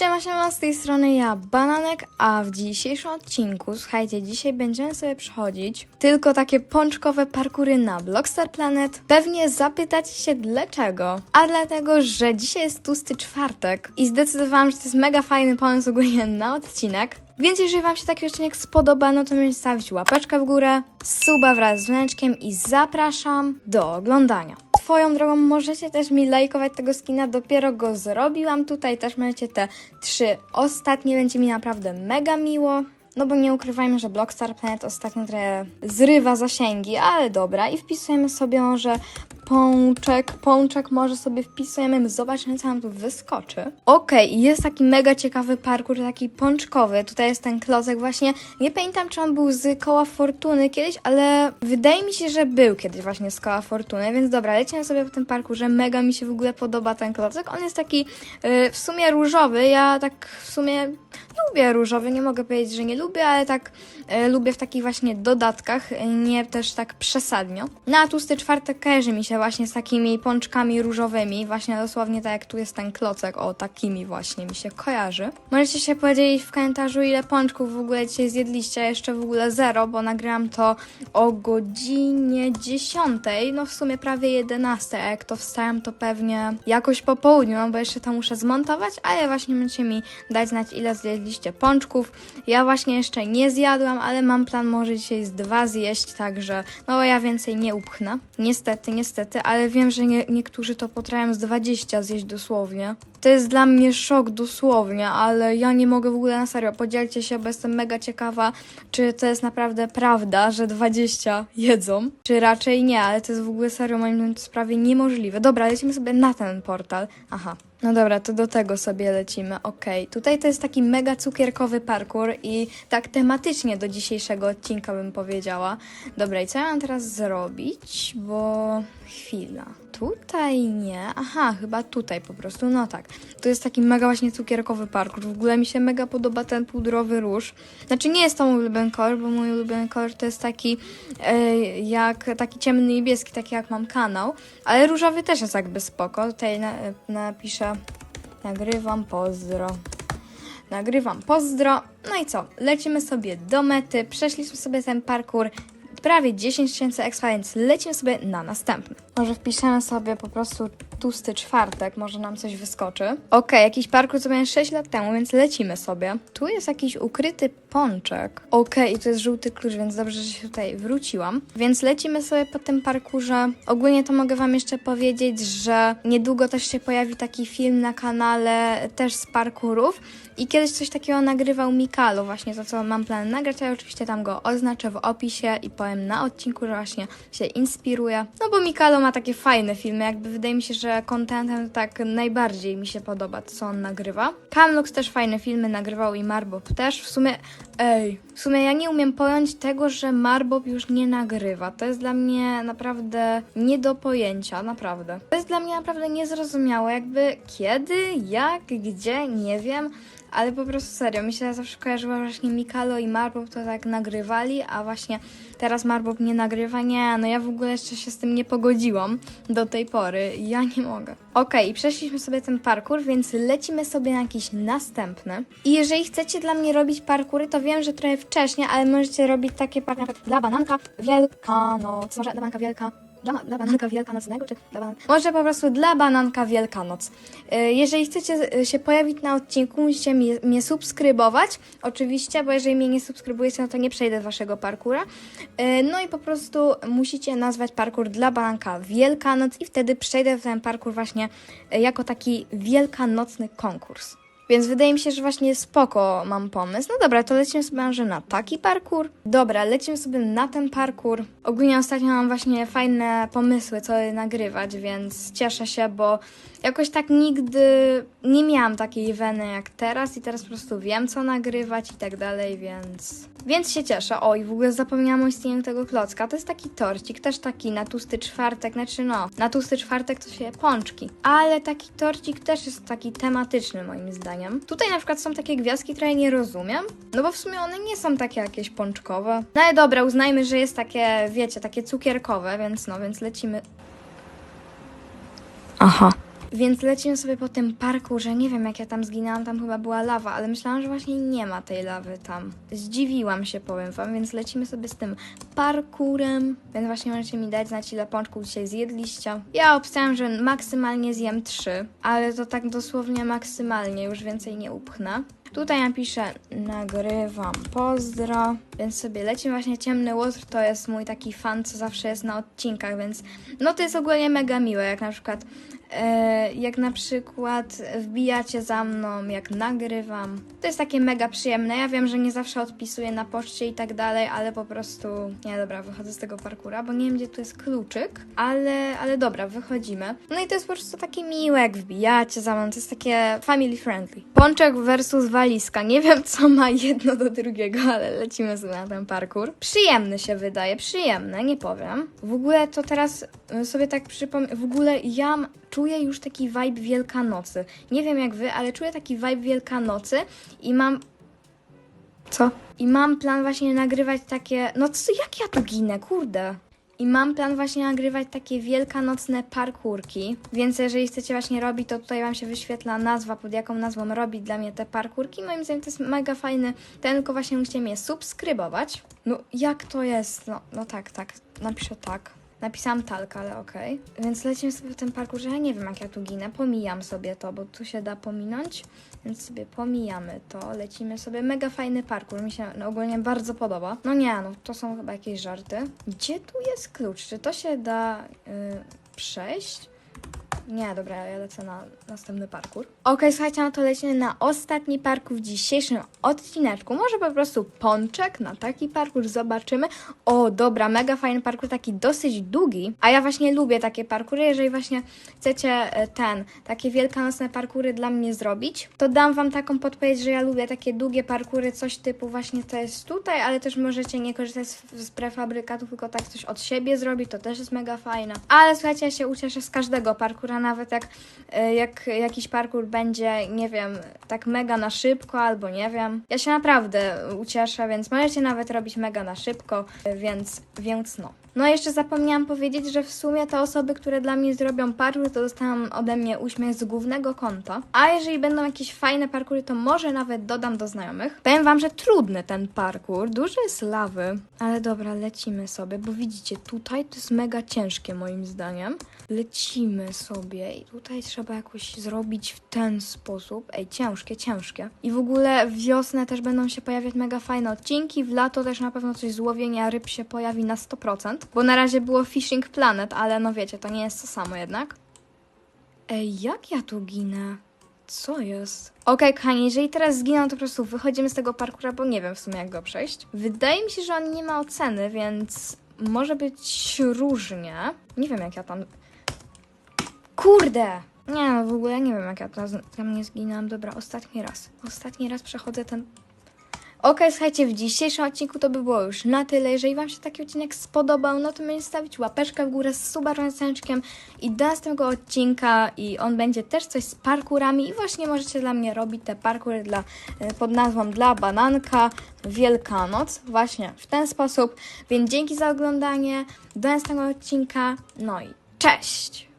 Siema, siema, z tej strony ja, Bananek, a w dzisiejszym odcinku, słuchajcie, dzisiaj będziemy sobie przechodzić tylko takie pączkowe parkury na Blockstar Planet. Pewnie zapytacie się dlaczego, a dlatego, że dzisiaj jest tłusty czwartek i zdecydowałam, że to jest mega fajny pomysł ogólnie na odcinek. Więc jeżeli Wam się taki odcinek spodoba, no to możecie stawić łapeczkę w górę, suba wraz z dzwoneczkiem i zapraszam do oglądania. Swoją drogą możecie też mi lajkować tego skina, dopiero go zrobiłam. Tutaj też możecie te trzy ostatnie, będzie mi naprawdę mega miło. No bo nie ukrywajmy, że Blockstar Planet ostatnio trochę zrywa zasięgi, ale dobra. I wpisujemy sobie może pączek, pączek może sobie wpisujemy, zobaczymy co nam tu wyskoczy. Okej, i jest taki mega ciekawy parkour, taki pączkowy. Tutaj jest ten klocek właśnie. Nie pamiętam, czy on był z koła fortuny kiedyś, ale wydaje mi się, że był kiedyś właśnie z koła fortuny, więc dobra, lecimy sobie po tym parkurze. Mega mi się w ogóle podoba ten klocek. On jest taki y, w sumie różowy. Ja tak w sumie lubię różowy, nie mogę powiedzieć, że nie lubię, ale tak e, lubię w takich właśnie dodatkach, nie też tak przesadnio. Na tłusty czwartek kojarzy mi się właśnie z takimi pączkami różowymi, właśnie dosłownie tak jak tu jest ten klocek, o takimi właśnie mi się kojarzy. Możecie się podzielić w komentarzu, ile pączków w ogóle dzisiaj zjedliście, jeszcze w ogóle zero, bo nagrałam to o godzinie 10, no w sumie prawie 11, a jak to wstałam, to pewnie jakoś po południu, no bo jeszcze to muszę zmontować, ale właśnie możecie mi dać znać, ile zjedliście pączków. Ja właśnie jeszcze nie zjadłam, ale mam plan może dzisiaj z dwa zjeść, także no ja więcej nie upchnę. Niestety, niestety, ale wiem, że nie, niektórzy to potrafią z 20 zjeść dosłownie. To jest dla mnie szok dosłownie, ale ja nie mogę w ogóle na serio. Podzielcie się, bo jestem mega ciekawa, czy to jest naprawdę prawda, że 20 jedzą, czy raczej nie, ale to jest w ogóle serio moim zdaniem prawie niemożliwe. Dobra, lecimy sobie na ten portal. Aha. No dobra, to do tego sobie lecimy. Okej, tutaj to jest taki mega cukierkowy parkour i tak tematycznie do dzisiejszego odcinka bym powiedziała. Dobra, i co ja mam teraz zrobić? Bo chwila. Tutaj nie. Aha, chyba tutaj po prostu. No tak. To jest taki mega właśnie cukierkowy parkour. W ogóle mi się mega podoba ten pudrowy róż. Znaczy nie jest to mój ulubiony kolor, bo mój ulubiony kolor to jest taki e, jak taki ciemny niebieski, taki jak mam kanał. Ale różowy też jest jakby spoko. Tutaj na, napiszę nagrywam pozdro. Nagrywam pozdro. No i co? Lecimy sobie do mety. Przeszliśmy sobie ten parkour. Prawie 10 tysięcy expa, więc lecimy sobie na następny. Może wpiszemy sobie po prostu tłusty czwartek, może nam coś wyskoczy. Okej, jakiś parkour zrobiłem 6 lat temu, więc lecimy sobie. Tu jest jakiś ukryty pączek. Okej, i to jest żółty klucz, więc dobrze, że się tutaj wróciłam. Więc lecimy sobie po tym parkurze. Ogólnie to mogę wam jeszcze powiedzieć, że niedługo też się pojawi taki film na kanale też z parkurów. I kiedyś coś takiego nagrywał Mikalo, właśnie to, co mam plan nagrać, ja oczywiście tam go oznaczę w opisie i powiem na odcinku, że właśnie się inspiruje. No bo Mikalo ma takie fajne filmy, jakby wydaje mi się, że contentem tak najbardziej mi się podoba, co on nagrywa. Camlux też fajne filmy nagrywał i Marbob też. W sumie, ej, w sumie ja nie umiem pojąć tego, że Marbob już nie nagrywa. To jest dla mnie naprawdę nie do pojęcia, naprawdę. To jest dla mnie naprawdę niezrozumiałe, jakby kiedy, jak, gdzie, nie wiem. Ale po prostu serio, mi się zawsze kojarzyło że właśnie Mikalo i Marbob to tak nagrywali, a właśnie teraz Marbob nie nagrywa. Nie, no ja w ogóle jeszcze się z tym nie pogodziłam do tej pory. Ja nie mogę. Okej, przeszliśmy sobie ten parkour, więc lecimy sobie na jakiś następny. I jeżeli chcecie dla mnie robić parkury, to wiem, że trochę wcześniej, ale możecie robić takie parkury dla bananka Wielkanoc. Może dla bananka Wielka... Dla, dla bananka wielkanocnego, czy dla banan... Może po prostu dla bananka Wielkanoc. Y, Jeżeli chcecie y, się pojawić na odcinku, musicie mnie, mnie subskrybować, oczywiście, bo jeżeli mnie nie subskrybujecie, no to nie przejdę waszego parkura. Y, No i po prostu musicie nazwać parkur dla bananka Wielkanoc i wtedy przejdę w ten parkur właśnie jako taki wielkanocny konkurs. Więc wydaje mi się, że właśnie spoko mam pomysł. No dobra, to lecimy sobie na taki parkour. Dobra, lecimy sobie na ten parkour. Ogólnie ostatnio mam właśnie fajne pomysły, co nagrywać, więc cieszę się, bo jakoś tak nigdy nie miałam takiej weny jak teraz i teraz po prostu wiem, co nagrywać i tak dalej, więc... Więc się cieszę. O, i w ogóle zapomniałam o istnieniu tego klocka. To jest taki torcik, też taki na tłusty czwartek, znaczy no, na tłusty czwartek to się pączki. Ale taki torcik też jest taki tematyczny moim zdaniem. Tutaj na przykład są takie gwiazdki, które ja nie rozumiem, no bo w sumie one nie są takie jakieś pączkowe. No ale dobra, uznajmy, że jest takie, wiecie, takie cukierkowe, więc no, więc lecimy Aha. Więc lecimy sobie po tym parkurze. Nie wiem, jak ja tam zginęłam, tam chyba była lawa, ale myślałam, że właśnie nie ma tej lawy tam. Zdziwiłam się, powiem wam, więc lecimy sobie z tym parkurem. Więc właśnie możecie mi dać znać, ile pączków dzisiaj zjedliście. Ja obstawiam, że maksymalnie zjem trzy, ale to tak dosłownie maksymalnie, już więcej nie upchnę. Tutaj napiszę nagrywam pozdro, więc sobie lecimy właśnie ciemny łotr, to jest mój taki fan, co zawsze jest na odcinkach, więc no to jest ogólnie mega miłe, jak na przykład jak na przykład wbijacie za mną, jak nagrywam. To jest takie mega przyjemne. Ja wiem, że nie zawsze odpisuję na poczcie i tak dalej, ale po prostu nie dobra, wychodzę z tego parkura, bo nie wiem gdzie tu jest kluczyk, ale, ale dobra, wychodzimy. No i to jest po prostu takie miłe, jak wbijacie za mną, to jest takie family friendly. Pączek versus walizka. Nie wiem co ma jedno do drugiego, ale lecimy sobie na ten parkour. Przyjemny się wydaje, przyjemny, nie powiem. W ogóle to teraz y, sobie tak przypomnę, w ogóle ja czuję już taki vibe Wielkanocy. Nie wiem jak wy, ale czuję taki vibe Wielkanocy i mam co? I mam plan właśnie nagrywać takie. No co, jak ja tu ginę, kurde. I mam plan właśnie nagrywać takie wielkanocne parkurki, więc jeżeli chcecie właśnie robić, to tutaj Wam się wyświetla nazwa, pod jaką nazwą robić dla mnie te parkurki. Moim zdaniem to jest mega fajny, ten tylko właśnie musicie mnie subskrybować. No jak to jest? No, no tak, tak, napiszę tak. Napisałam talka, ale okej. Więc lecimy sobie w ten parkour, że ja nie wiem jak ja tu ginę. Pomijam sobie to, bo tu się da pominąć. Więc sobie pomijamy to, lecimy sobie. Mega fajny parkour, mi się no, ogólnie bardzo podoba. No nie, no to są chyba jakieś żarty. Gdzie tu jest klucz? Czy to się da y, przejść? Nie, dobra, ja lecę na następny parkour. Okej, słuchajcie, no to lecimy na ostatni parkour w dzisiejszym odcineczku. Może po prostu pączek na taki parkour zobaczymy. O, dobra, mega fajny parkour, taki dosyć długi. A ja właśnie lubię takie parkury. Jeżeli właśnie chcecie e, ten, takie wielkanocne parkury dla mnie zrobić, to dam wam taką podpowiedź, że ja lubię takie długie parkury, coś typu właśnie to jest tutaj, ale też możecie nie korzystać z, z prefabrykatów, tylko tak coś od siebie zrobić, to też jest mega fajne. Ale słuchajcie, ja się ucieszę z każdego parkura, nawet jak, e, jak jakiś parkur będzie, nie wiem, tak mega na szybko, albo nie wiem. Ja się naprawdę ucieszę, więc możecie nawet robić mega na szybko, e, więc, więc no. No jeszcze zapomniałam powiedzieć, że w sumie te osoby, które dla mnie zrobią parkour, to dostaną ode mnie uśmiech z głównego konta. A jeżeli będą jakieś fajne parkury, to może nawet dodam do znajomych. Powiem wam, że trudny ten parkour, dużo jest lawy. Ale dobra, lecimy sobie, bo widzicie, tutaj to jest mega ciężkie moim zdaniem. Lecimy sobie i tutaj trzeba jakoś zrobić w ten sposób. Ej, ciężkie, ciężkie. I w ogóle wiosnę też będą się pojawiać mega fajne odcinki, w lato też na pewno coś z łowienia ryb się pojawi na 100%, bo na razie było Fishing Planet, ale no wiecie, to nie jest to samo jednak. Ej, jak ja tu ginę? Co jest? Okej, kochani, jeżeli teraz zginę, to po prostu wychodzimy z tego parkura, bo nie wiem w sumie jak go przejść. Wydaje mi się, że on nie ma oceny, więc może być różnie. Nie wiem jak ja tam... Kurde! Nie no, w ogóle nie wiem jak ja tam, tam nie zginęłam. Dobra, ostatni raz. Ostatni raz przechodzę ten Okej, słuchajcie, w dzisiejszym odcinku to by było już na tyle. Jeżeli Wam się taki odcinek spodobał, no to możecie stawić łapeczkę w górę z suba rączeczkiem i do następnego odcinka i on będzie też coś z parkurami i właśnie możecie dla mnie robić te parkury dla, e, pod nazwą dla bananka Wielkanoc właśnie w ten sposób. Więc dzięki za oglądanie, do następnego odcinka, no i cześć!